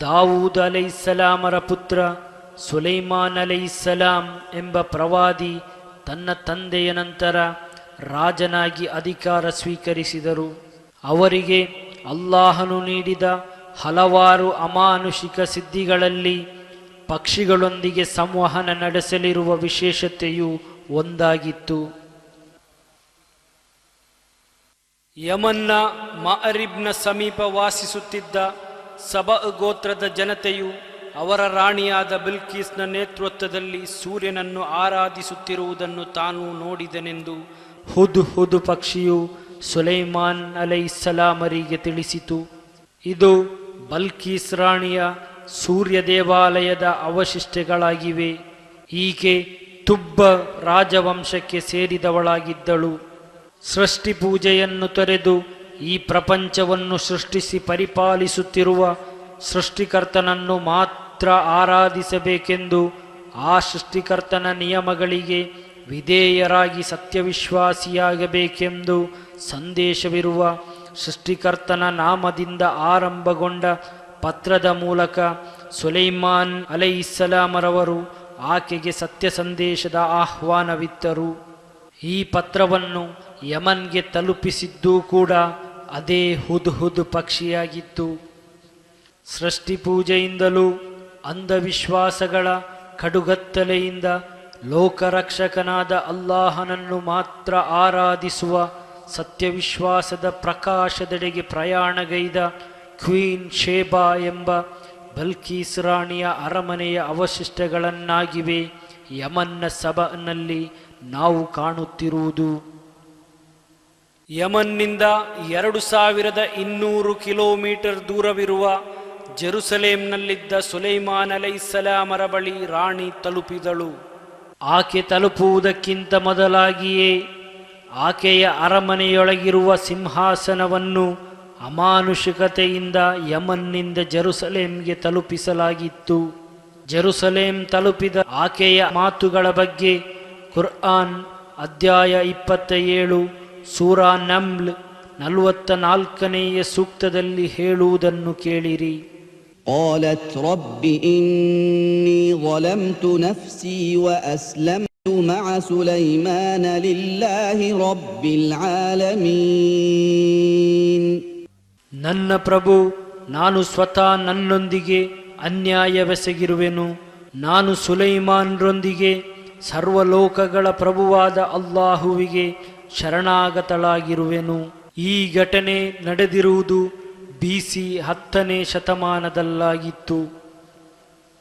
ದಾವೂದ್ ಅಲೈಸಲಾಮರ ಪುತ್ರ ಸುಲೈಮಾನ್ ಅಲೈಸಲಾಂ ಎಂಬ ಪ್ರವಾದಿ ತನ್ನ ತಂದೆಯ ನಂತರ ರಾಜನಾಗಿ ಅಧಿಕಾರ ಸ್ವೀಕರಿಸಿದರು. ಅವರಿಗೆ ಅಲ್ಲಾಹನು ನೀಡಿದ ಹಲವಾರು ಅಮಾನುಷಿಕ ಸಿದ್ಧಿಗಳಲ್ಲಿ ಪಕ್ಷಿಗಳೊಂದಿಗೆ ಸಂವಹನ ನಡೆಸಲಿರುವ ವಿಶೇಷತೆಯು ಒಂದಾಗಿತ್ತು. ಯಮನ್ನ ಮಅರಿಬ್ನ ಸಮೀಪ ವಾಸಿಸುತ್ತಿದ್ದ ಸಬ ಗೋತ್ರದ ಜನತೆಯು ಅವರ ರಾಣಿಯಾದ ಬಿಲ್ಕೀಸ್ನ ನೇತೃತ್ವದಲ್ಲಿ ಸೂರ್ಯನನ್ನು ಆರಾಧಿಸುತ್ತಿರುವುದನ್ನು ತಾನು ನೋಡಿದನೆಂದು ಹುದು ಹುದು ಪಕ್ಷಿಯು ಸುಲೈಮಾನ್ ಅಲೈಸಲಾಮರಿಗೆ ತಿಳಿಸಿತು. ಇದು ಬಲ್ಕೀಸ್ ರಾಣಿಯ ಸೂರ್ಯ ದೇವಾಲಯದ ಅವಶಿಷ್ಟಗಳಾಗಿವೆ. ಈಕೆ ತುಬ್ಬ ರಾಜವಂಶಕ್ಕೆ ಸೇರಿದವಳಾಗಿದ್ದಳು. ಸೃಷ್ಟಿ ಪೂಜೆಯನ್ನು ತೊರೆದು ಈ ಪ್ರಪಂಚವನ್ನು ಸೃಷ್ಟಿಸಿ ಪರಿಪಾಲಿಸುತ್ತಿರುವ ಸೃಷ್ಟಿಕರ್ತನನ್ನು ಮಾತ್ರ ಆರಾಧಿಸಬೇಕೆಂದು ಆ ಸೃಷ್ಟಿಕರ್ತನ ನಿಯಮಗಳಿಗೆ ವಿಧೇಯರಾಗಿ ಸತ್ಯವಿಶ್ವಾಸಿಯಾಗಬೇಕೆಂದು ಸಂದೇಶವಿರುವ ಸೃಷ್ಟಿಕರ್ತನ ನಾಮದಿಂದ ಆರಂಭಗೊಂಡ ಪತ್ರದ ಮೂಲಕ ಸುಲೈಮಾನ್ ಅಲೈಸಲಾಮರವರು ಆಕೆಗೆ ಸತ್ಯ ಸಂದೇಶದ ಆಹ್ವಾನವಿತ್ತರು. ಈ ಪತ್ರವನ್ನು ಯಮನ್ಗೆ ತಲುಪಿಸಿದ್ದೂ ಕೂಡ ಅದೇ ಹುದ್ ಹುದ್ ಪಕ್ಷಿಯಾಗಿತ್ತು. ಸೃಷ್ಟಿ ಪೂಜೆಯಿಂದಲೂ ಅಂಧವಿಶ್ವಾಸಗಳ ಕಡುಗತ್ತಲೆಯಿಂದ ಲೋಕರಕ್ಷಕನಾದ ಅಲ್ಲಾಹನನ್ನು ಮಾತ್ರ ಆರಾಧಿಸುವ ಸತ್ಯವಿಶ್ವಾಸದ ಪ್ರಕಾಶದೆಡೆಗೆ ಪ್ರಯಾಣಗೈದ ಕ್ವೀನ್ ಶೇಬಾ ಎಂಬ ಬಲ್ಕೀಸ್ ರಾಣಿಯ ಅರಮನೆಯ ಅವಶಿಷ್ಟಗಳನ್ನಾಗಿವೆ ಯಮನ್ನ ಸಭನಲ್ಲಿ ನಾವು ಕಾಣುತ್ತಿರುವುದು. ಯಮನ್ನಿಂದ ಎರಡು ಸಾವಿರದ ಇನ್ನೂರು ಕಿಲೋಮೀಟರ್ ದೂರವಿರುವ ಜೆರುಸಲೇಂನಲ್ಲಿದ್ದ ಸುಲೈಮಾನ್ ಅಲೈಸಲಾಮರ ಬಳಿ ರಾಣಿ ತಲುಪಿದಳು. ಆಕೆ ತಲುಪುವುದಕ್ಕಿಂತ ಮೊದಲಾಗಿಯೇ ಆಕೆಯ ಅರಮನೆಯೊಳಗಿರುವ ಸಿಂಹಾಸನವನ್ನು ಅಮಾನುಷಿಕತೆಯಿಂದ ಯಮನ್ನಿಂದ ಜೆರುಸಲೇಂಗೆ ತಲುಪಿಸಲಾಗಿತ್ತು. ಜೆರುಸಲೇಂ ತಲುಪಿದ ಆಕೆಯ ಮಾತುಗಳ ಬಗ್ಗೆ ಕುರ್ಆನ್ ಅಧ್ಯಾಯ ಇಪ್ಪತ್ತ ಏಳು ಸೂರಾ ನಮ್ಲ್ ನಲವತ್ತ ನಾಲ್ಕನೆಯ ಸೂಕ್ತದಲ್ಲಿ ಹೇಳುವುದನ್ನು ಕೇಳಿರಿ قالت رب إني ظلمت نفسي وأسلمت مع سليمان لله رب العالمين ನನ್ನ ಪ್ರಭು ನಾನು ಸ್ವತಃ ನನ್ನೊಂದಿಗೆ ಅನ್ಯಾಯವೆಸಗಿರುವೆನು ನಾನು ಸುಲೈಮಾನ್ರೊಂದಿಗೆ ಸರ್ವಲೋಕಗಳ ಪ್ರಭುವಾದ ಅಲ್ಲಾಹುವಿಗೆ ಶರಣಾಗತಳಾಗಿರುವೆನು. ಈ ಘಟನೆ ನಡೆದಿರುವುದು ಬಿಸಿ ಹತ್ತನೇ ಶತಮಾನದಲ್ಲಾಗಿತ್ತು.